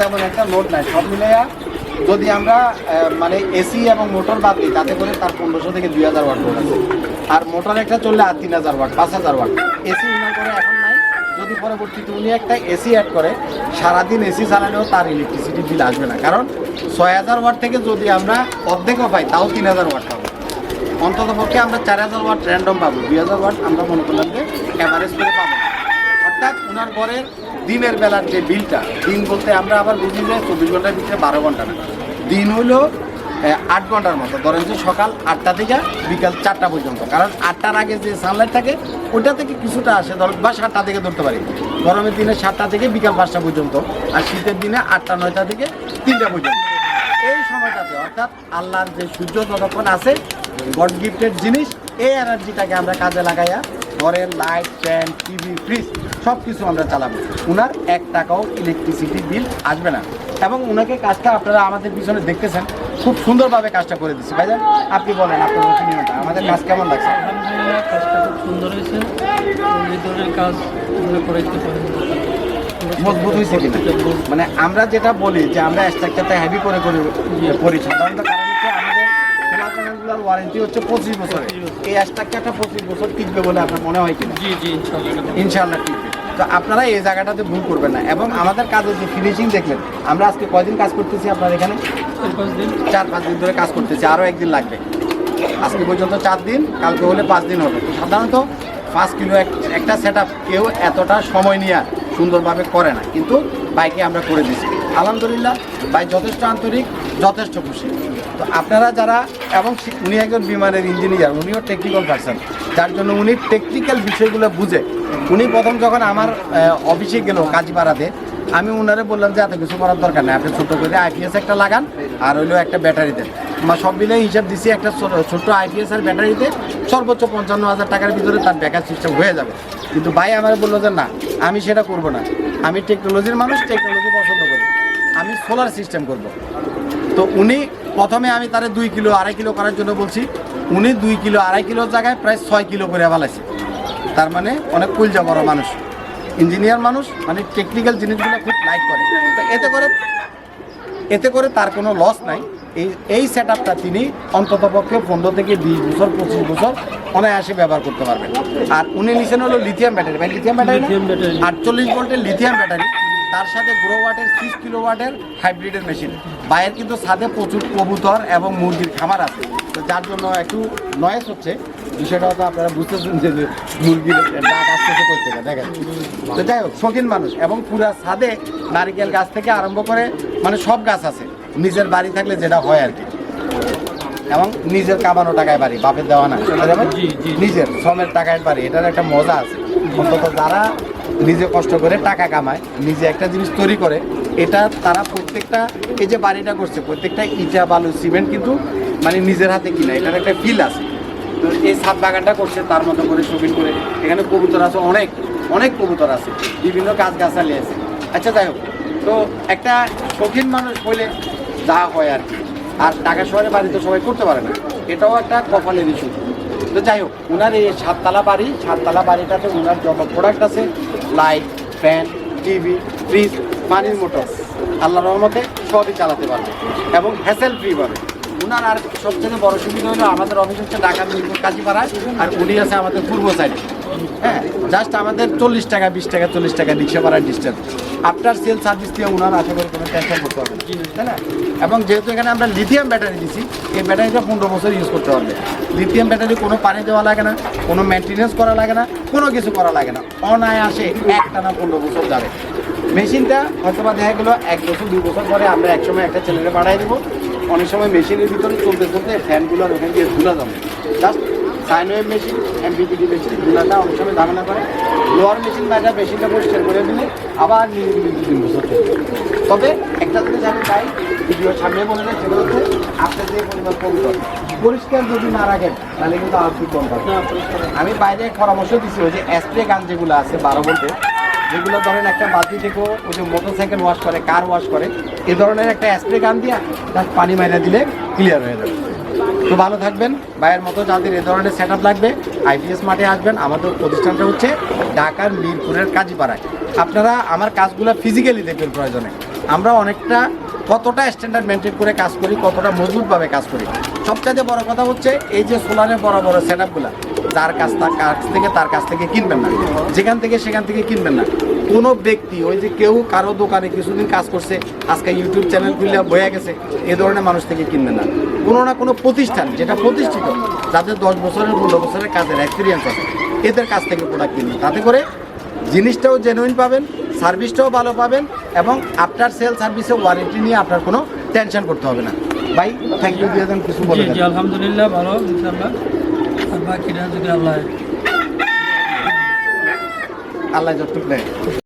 তেমন একটা লোড নাই। সব মিলাইয়া যদি আমরা মানে এসি এবং মোটর বাদ দিই, তাতে করে তার পনেরোশো থেকে দুই হাজার ওয়াট লোড আছে। আর মোটর একটা চললে আর তিন হাজার ওয়াট পাঁচ হাজার ওয়াট এসি করে এখন নাই। যদি পরবর্তীতে উনি একটা এসি অ্যাড করে, সারাদিন এসি চালালেও তার ইলেকট্রিসিটি বিল আসবে না। কারণ ছয় হাজার ওয়াট থেকে যদি আমরা অর্ধেকও পাই, তাও তিন হাজার ওয়াট পাবো। অন্তত পক্ষে আমরা চার হাজার ওয়াট র্যান্ডম পাবো। দুই হাজার ওয়াট আমরা মনে করলাম যে অ্যাভারেজ করে পাবো অর্থাৎ ওনার ঘরের দিনের বেলার যে বিলটা দিন বলতে আমরা আবার বুঝি যে চব্বিশ ঘণ্টার ভিতরে বারো ঘণ্টা না দিন আহ, আট ঘণ্টার মতো ধরেন যে সকাল আটটা থেকে বিকাল চারটা পর্যন্ত। কারণ আটটার আগে যে সানলাইট থাকে ওইটা থেকে কিছুটা আসে ধরুন বা সাতটা থেকে ধরতে পারি। গরমের দিনে সাতটা থেকে বিকাল পাঁচটা পর্যন্ত আর শীতের দিনে আটটা নয়টা থেকে তিনটা পর্যন্ত। এই সময়টাতে অর্থাৎ আল্লাহর যে সূর্য যতক্ষণ আছে গড গিফটের জিনিস এই এনার্জিটাকে আমরা কাজে লাগাইয়া ঘরের লাইট ফ্যান টিভি ফ্রিজ সব কিছু আমরা চালাবো। উনার এক টাকাও ইলেকট্রিসিটি বিল আসবে না। এবং উনাকে কাজটা আপনারা আমাদের পিছনে দেখতেছেন খুব সুন্দরভাবে কাজটা করে দিচ্ছে। ভাইজান আপনি বলেন আপনার ওপিনিয়নটা আমাদের কাজ কেমন লাগছে? কাজটা খুব সুন্দর হয়েছে। কাজ মজবুত হয়েছে কিনা? মানে আমরা যেটা বলি যে আমরা স্ট্রাকচারটা হেভি করে করে করি সাধারণত কারণ হচ্ছে আমাদের ওয়ারেন্টি হচ্ছে পঁচিশ বছরের। এই স্ট্রাকচারটা পঁচিশ বছর টিকবে বলে আপনার মনে হয় কিনা? জি জি ইনশাআল্লাহ টিকবে। তো আপনারা এই জায়গাটাতে ভুল করবেন না। এবং আমাদের কাজের যে ফিনিশিং দেখলেন। আমরা আজকে কয়দিন কাজ করতেছি আপনার এখানে? চার পাঁচ দিন। ধরে কাজ করতেছি। আরও একদিন লাগবে। আজকে পর্যন্ত চার দিন কালকে হলে পাঁচ দিন হবে। তো সাধারণত পাঁচ কিলো এক- একটা সেট কেউ এতটা সময় নিয়ে সুন্দরভাবে করে না। কিন্তু বাইকে আমরা করে দিচ্ছি আলহামদুলিল্লাহ বাইক যথেষ্ট আন্তরিক। যথেষ্ট খুশি। তো আপনারা যারা, এবং উনি একজন বিমানের ইঞ্জিনিয়ার উনিও টেকনিক্যাল পার্সন যার জন্য উনি টেকনিক্যাল বিষয়গুলো বুঝে। উনি প্রথম যখন আমার অফিসে গেল কাজীপাড়াতে, আমি উনারে বললাম যে, এত কিছু করার দরকার নেই, আপনি ছোট করে আইপিএস একটা লাগান, আর হইল একটা ব্যাটারি দেন আমার সব মিলে হিসাব দিছি, একটা ছোট- ছোট্ট আইপিএস এর ব্যাটারিতে, সর্বোচ্চ পঞ্চান্ন হাজার টাকার ভিতরে তার ব্যাকআপ সিস্টেম হয়ে যাবে। কিন্তু ভাই আমার বলল যে, না, আমি সেটা করব না। আমি টেকনোলজির মানুষ টেকনোলজি পছন্দ করি। আমি সোলার সিস্টেম করব। তো উনি প্রথমে আমি তারে দুই কিলো আড়াই কিলো করার জন্য বলছি। উনি দুই কিলো আড়াই কিলোর জায়গায় প্রায় ছয় কিলো করে ফেলাইছে। তার মানে অনেক কুলজা বড় মানুষ। ইঞ্জিনিয়ার মানুষ মানে টেকনিক্যাল জিনিসগুলো খুব লাইক করে। তো এতে করে এতে করে তার কোনো লস নাই। এই এই সেট আপটা তিনি অন্তত পক্ষে পনেরো থেকে বিশ বছর পঁচিশ বছর অনায়াসে ব্যবহার করতে পারবেন। আর উনি নিছেন হলো লিথিয়াম ব্যাটারি ভাই লিথিয়াম ব্যাটারি। আটচল্লিশ ভোল্টের লিথিয়াম ব্যাটারি তার সাথে গ্রো ওয়াটের সিক্স কিলো ওয়াটের হাইব্রিডের মেশিন বাইরের কিন্তু সাথে প্রচুর কবুতর এবং মুরগির খামার আছে। তো যার জন্য একটু নয়েস হচ্ছে। বিষয়টা হয়তো আপনারা বুঝতেছেন যে মুরগির ডাক আসতেছে করতে দেখেন। তো যাই হোক শৌখিন মানুষ এবং পুরা ছাদে নারিকেল গাছ থেকে আরম্ভ করে মানে সব গাছ আছে। নিজের বাড়ি থাকলে যেটা হয় আর কি। এবং নিজের কামানো টাকায় বাড়ি বাপের দেওয়া না। বুঝতে জি, জি। নিজের শ্রমের টাকায় বাড়ি এটার একটা মজা আছে। অন্তত যারা নিজে কষ্ট করে টাকা কামায় নিজে একটা জিনিস তৈরি করে এটা তারা প্রত্যেকটা, এই যে বাড়িটা করছে, প্রত্যেকটা ইটা, বালু, সিমেন্ট কিন্তু মানে নিজের হাতে কিনা এটার একটা ফিল আছে। তো এই সাত বাগানটা করছে, তার মতো করে শৌখিন করে। এখানে কবুতর আছে, অনেক অনেক কবুতর আছে, বিভিন্ন গাছ গাছালি আছে। আচ্ছা যাই হোক, তো একটা শৌখিন মানুষ হইলে যা হয় আর কি। আর ঢাকা শহরে বাড়ি তো সবাই করতে পারে না, এটাও একটা কপালের ইস্যু তো যাই হোক ওনার এই সাততলা বাড়ি, সাততলা বাড়িটাতে ওনার যত প্রোডাক্ট আছে লাইট ফ্যান টিভি ফ্রিজ, পানির মোটর। আল্লাহ রহমতে সবই চালাতে পারবে এবং হ্যাসেল ফ্রি পাবে ওনার আর সবচেয়ে বড় সুবিধা হলো আমাদের অফিস হচ্ছে ঢাকা মিরপুর কাজীপাড়ায় আর উনি আছে আমাদের পূর্ব সাইডে হ্যাঁ জাস্ট আমাদের চল্লিশ টাকা, বিশ টাকা, চল্লিশ টাকা রিক্সা ভাড়ার ডিস্টেন্স আফটার সেল সার্ভিস দিয়ে ওনার আশা করি কোনো টেনশন করতে হবে তাই না? এবং যেহেতু এখানে আমরা লিথিয়াম ব্যাটারি দিছি, এই ব্যাটারিটা পনেরো বছর ইউজ করতে পারবে লিথিয়াম ব্যাটারি কোনো পানি দেওয়া লাগে না, কোনো মেনটেনেন্স করা লাগে না, কোনো কিছু করা লাগে না। অনায়াসে একটা না পনেরো বছর যাবে। মেশিনটা হয়তো বা দেখা গেলো এক বছর দুই বছর পরে আমরা একসময় একটা ছেলেকে পাঠাই দেবো। অনেক সময় মেশিনের ভিতরে চলতে চলতে ফ্যানগুলো আর ওখান দিয়ে ধুলা জমে। Just sine wave machine MPPT machine ধুলাটা অনেক সময় ঝামেলা করে। লোয়ার মেশিন বা এটা মেশিনটা পরিষ্কার করে দিলে আবার নিয়ে দিলে দু তিন বছর। তবে একটা জিনিস আমি চাই ভিডিওর সামনে বলে দেয় সেটা হচ্ছে আপনার যে পরিমাণ কবুতর পরিষ্কার যদি না রাখেন তাহলে কিন্তু আউটপুট কম পাবে আমি বাইরে পরামর্শ দিচ্ছি ওই যে স্প্রে গান যেগুলো আছে বারো ভোল্টে যেগুলো ধরেন একটা বালতি থেকে ওই যে মোটর সাইকেল ওয়াশ করে কার ওয়াশ করে, এ ধরনের একটা স্প্রে গান দিয়া তার পানি মাইরা দিলে ক্লিয়ার হয়ে যাবে। তো ভালো থাকবেন, ভাইয়ের মতো যাদের এ ধরনের সেট লাগবে আইপিএস মাঠে আসবেন। আমাদের প্রতিষ্ঠানটা হচ্ছে ঢাকার মিরপুরের কাজীপাড়ায়। আপনারা আমার কাজগুলো ফিজিক্যালি দেখবেন প্রয়োজনে। আমরা অনেকটা কতটা স্ট্যান্ডার্ড মেনটেন করে কাজ করি, কতটা মজবুতভাবে কাজ করি। সবচাইতে বড় কথা হচ্ছে এই যে সোলারের বড় বড় সেট আপগুলো যার কাছ তার কাছ থেকে তার কাছ থেকে কিনবেন না। যেখান থেকে সেখান থেকে কিনবেন না। কোনো ব্যক্তি ওই যে কেউ কারও দোকানে কিছুদিন কাজ করছে আজকে ইউটিউব চ্যানেল খুলে বয়ে গেছে এ ধরনের মানুষ থেকে কিনবেন না। কোনো না কোনো প্রতিষ্ঠান যেটা প্রতিষ্ঠিত যাদের দশ বছরের পনেরো বছরের কাজের এক্সপিরিয়েন্স আছে এদের কাছ থেকে প্রোডাক্ট কিনবেন। তাতে করে জিনিসটাও জেনুইন পাবেন সার্ভিসটাও ভালো পাবেন এবং আফটার সেল সার্ভিসে ওয়ারেন্টি নিয়ে আপনার কোনো টেনশন করতে হবে না। ভাই থ্যাংক ইউ দিয়ে দেন কিছু বলে আলহামদুলিল্লাহ ভালো আর বাকিটা যদি আল্লাহ আল্লাহ